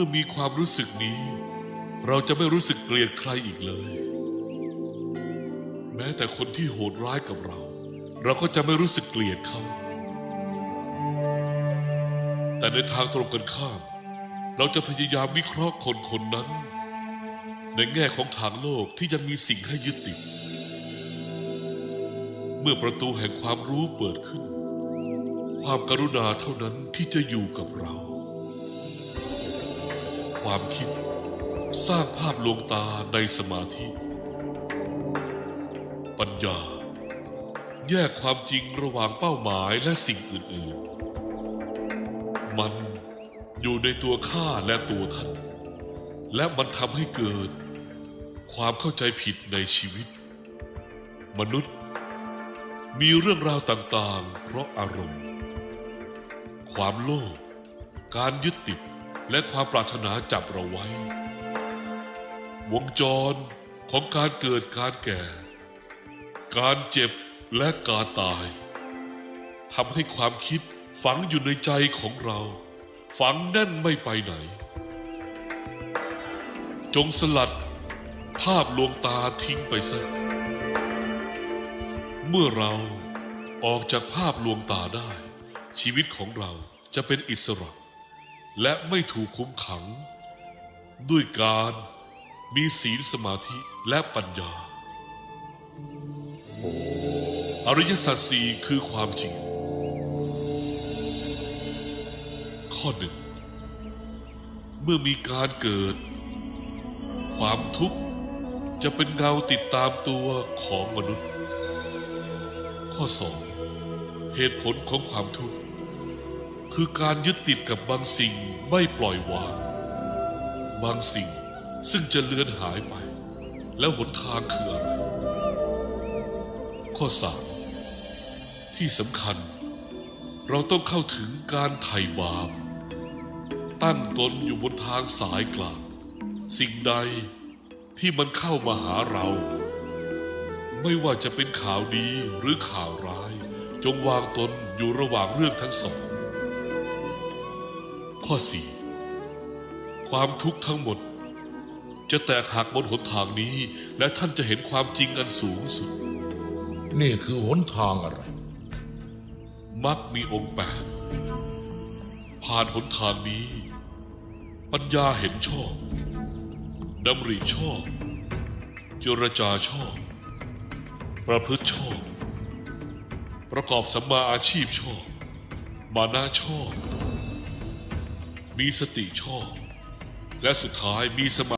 มื่อมีความรู้สึกนี้ เราจะไม่รู้สึกเกลียดใครอีกเลย แม้แต่คนที่โหดร้ายกับเรา เราก็จะไม่รู้สึกเกลียดเขา แต่ในทางตรงกันข้าม เราจะพยายามวิเคราะห์คนคนนั้น ในแง่ของทางโลกที่ยังมีสิ่งให้ยึดติด เมื่อประตูแห่งความรู้เปิดขึ้น ความกรุณาเท่านั้นที่จะอยู่กับเรา ความคิด สร้างภาพลวงตาในสมาธิ ปัญญา แยกความจริงระหว่างเป้าหมายและสิ่งอื่น ๆ มันอยู่ในตัวข้าและตัวท่าน และมันทำให้เกิด ความเข้าใจผิดในชีวิต มนุษย์ มีเรื่องราวต่าง ๆ เพราะอารมณ์ ความโลภการยึดติด และความปรารถนาจับเราไว้ วงจรของการเกิดการแก่ การเจ็บและการตายทำให้ความคิดฝังอยู่ในใจของเรา ฝังแน่นไม่ไปไหน จงสลัดภาพลวงตาทิ้งไปซะเมื่อเราออกจากภาพลวงตาได้ ชีวิตของเราจะเป็นอิสระ และไม่ถูกคุมขัง ด้วยการมีศีลสมาธิและปัญญา อริยสัจสี่คือความจริง ข้อหนึ่ง เมื่อมีการเกิด ความทุกข์จะเป็นเงาติดตามตัวของมนุษย์ ข้อสองเหตุผลของความทุกข์ คือการยึดติดกับบางสิ่งไม่ปล่อยวาง บางสิ่งซึ่งจะเลือนหายไป แล้วหนทางคืออะไร ข้อสามที่สำคัญ เราต้องเข้าถึงการไถ่บาป ตั้งตนอยู่บนทางสายกลาง สิ่งใดที่มันเข้ามาหาเรา ไม่ว่าจะเป็นข่าวดีหรือข่าวร้าย จงวางตนอยู่ระหว่างเรื่องทั้งสอง ข้อสี่ความทุกข์ทั้งหมด จะแตกหักบนหนทางนี้ และท่านจะเห็นความจริงอันสูงสุด นี่คือหนทางอะไร มักมีองค์แปดผ่านหนทางนี้ ปัญญาเห็นชอบดำริชอบเจรจาชอบ ประพฤติชอบ ประกอบสัมมาอาชีพชอบ มานะชอบ มีสติชอบ และสุดท้ายมีสมา